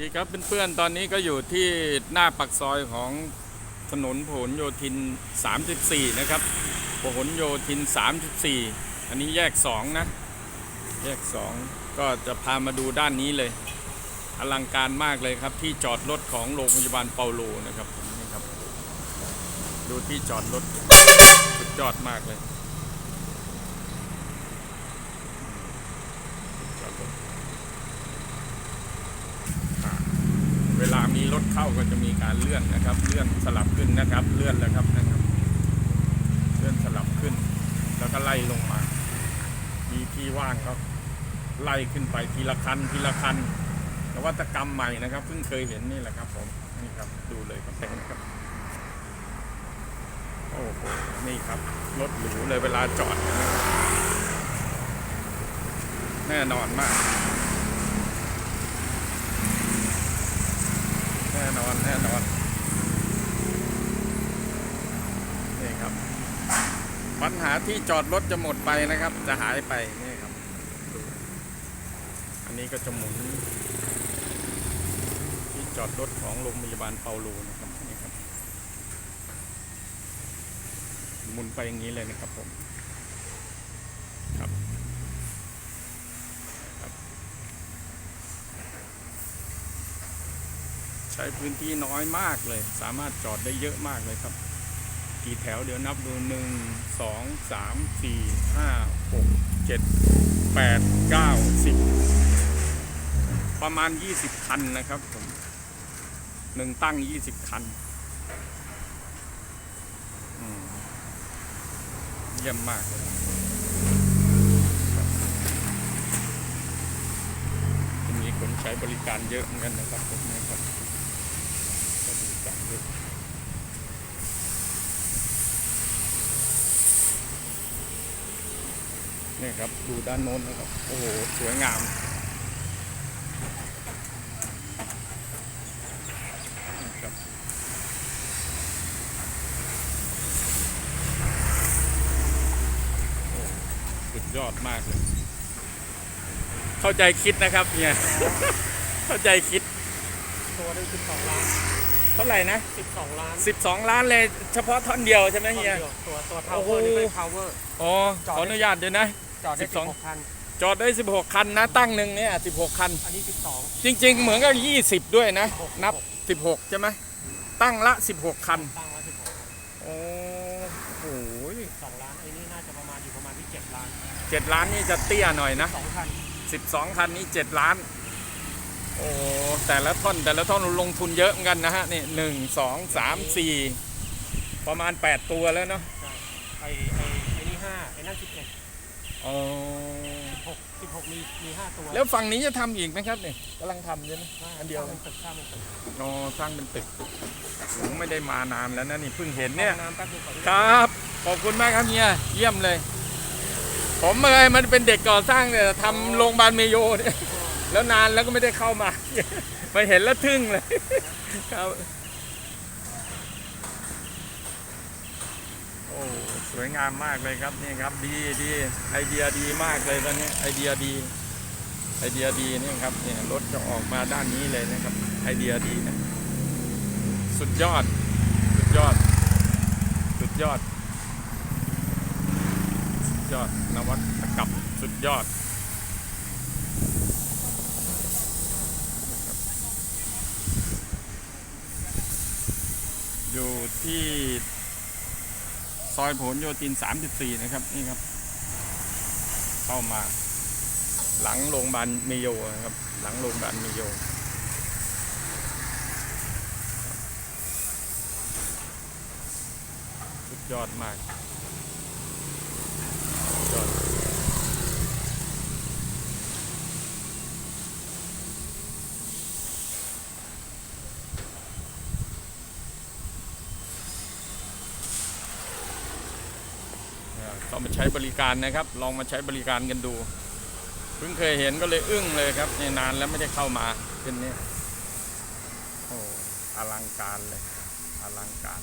ดีครับเพื่อนๆ ตอนนี้ก็อยู่ที่หน้าปักซอยของถนนพหลโยธิน 34 นะครับพหลโยธิน 34 อันนี้แยก 2 นะ แยก 2 ก็จะพามาดูด้านนี้เลย อลังการมากเลยครับที่จอดรถของโรงพยาบาลเปาโลนะครับนี่ครับ ดูที่จอดรถสุดยอดมากเลยจอดรถ เวลามี รถเข้าก็จะมีการเลื่อนนะครับ เลื่อนสลับขึ้นนะครับ เลื่อนแล้วครับนะครับ เลื่อนสลับขึ้น แล้วก็ไล่ลงมา มีที่ว่างก็ไล่ขึ้นไปทีละคันทีละคันนวัตกรรมใหม่นะครับเพิ่งเคยเห็นนี่แหละครับผมนี่ครับดูเลยครับแต่งครับโอ้โหนี่ครับรถหรูเลยเวลาจอด แน่นอนมาก น่นอนแน่นอนนี่ครับ ปัญหาที่จอดรถจะหมดไปนะครับ จะหายไปนี่ครับ อันนี้ก็จะหมุน ที่จอดรถของโรงพยาบาลเปาโลนะครับนี่ครับหมุนไปอย่างนี้เลยนะครับผมครับครับ ใช้พื้นที่น้อยมากเลย สามารถจอดได้เยอะมากเลยครับ กี่แถวเดี๋ยวนับดูหนึ่งสองสามสี่ห้าหกเจ็ดแปดเก้าสิบประมาณยี่สิบคันนะครับผมหนึ่งตั้งยี่สิบคันเยี่ยมมากเลยมีคนใช้บริการเยอะเหมือนกันนะครับผมนะครับ ก็ดูจังเลย นี่ครับดูด้านโน้นนะครับ โอ้โห สวยงามนี่ครับโอ้สุดยอดมากเลย เข้าใจคิดนะครับเนี่ย เข้าใจคิด ตัวได้12ล้านเท่าไหร่นะ12ล้าน12 ล้านเลยเฉพาะท่อนเดียวใช่ไหมเฮีย ตัวตัวโอ้โห power นี่เป็น power อ๋อจอดขอได้อนุญาตเดี๋ยวนะ จอดได้12 16คัน จอดได้ 16 คันนะตั้งหนึ่งเนี่ย16 คัน อันนี้ 12 จริง ๆ เหมือนกับ20 ด้วยนะ16นับ 16 ใช่ไหมตั้งละ 16 คัน ตั้งไว้16คันโอ้โห2ล้านไอ้นี่น่าจะประมาณอยู่ประมาณที่7ล้าน7ล้านนี่จะเตี้ยหน่อยนะ 2คัน12 คันนี้ 7 ล้าน โอ้แต่ละท่อนแต่ละท่อนลงทุนเยอะเหมือนกันนะฮะนี่หนึ่งสองสามสี่ประมาณ 8 ตัวแล้วเนาะ ใช่ไอ้ไอ้ไอ้นี่5ไอ้นั่น11 อ๋อ16 16มีมี5ตัวแล้วฝั่งนี้จะทำอีกไหมครับเนี่ยกำลังทำใช่ไหมอันเดียวสร้างเป็นตึกสร้างเป็นตึกอ๋อสร้างเป็นตึกผมไม่ได้มานานแล้วนะนี่เพิ่งเห็นเนี่ยน้ำแป๊บนึงก่อนครับ ขอบคุณมากครับเฮียเยี่ยมเลย ผมเอยมันเป็นเด็กก่อสร้างเนี่ยทำโรงพยาบาลเมโยเนี่ยแล้วนานแล้วก็ไม่ได้เข้ามาไปเห็นแล้วทึ่งเลย ครับ โอ้สวยงามมากเลยครับนี่ครับดีดีไอเดียดีมากเลยตอนนี้ไอเดียดี ไอเดียดีนี่ครับเนี่ยรถจะออกมาด้านนี้เลยนะครับ ไอเดียดีนะสุดยอด สุดยอด สุดยอด สุดยอดนวัตกรรมสุดยอดอยู่ที่ ซอยผลโยติน 34 นะครับ นี่ครับ เข้ามา หลังโรงพยาบาลเมโยนะครับ หลังโรงพยาบาลเมโยสุดยอดมากยอด มาใช้บริการนะครับ ลองมาใช้บริการกันดู เพิ่งเคยเห็นก็เลยอึ้งเลยครับในนานแล้วไม่ได้เข้ามาเป็นนี้โอ้อลังการเลยอลังการ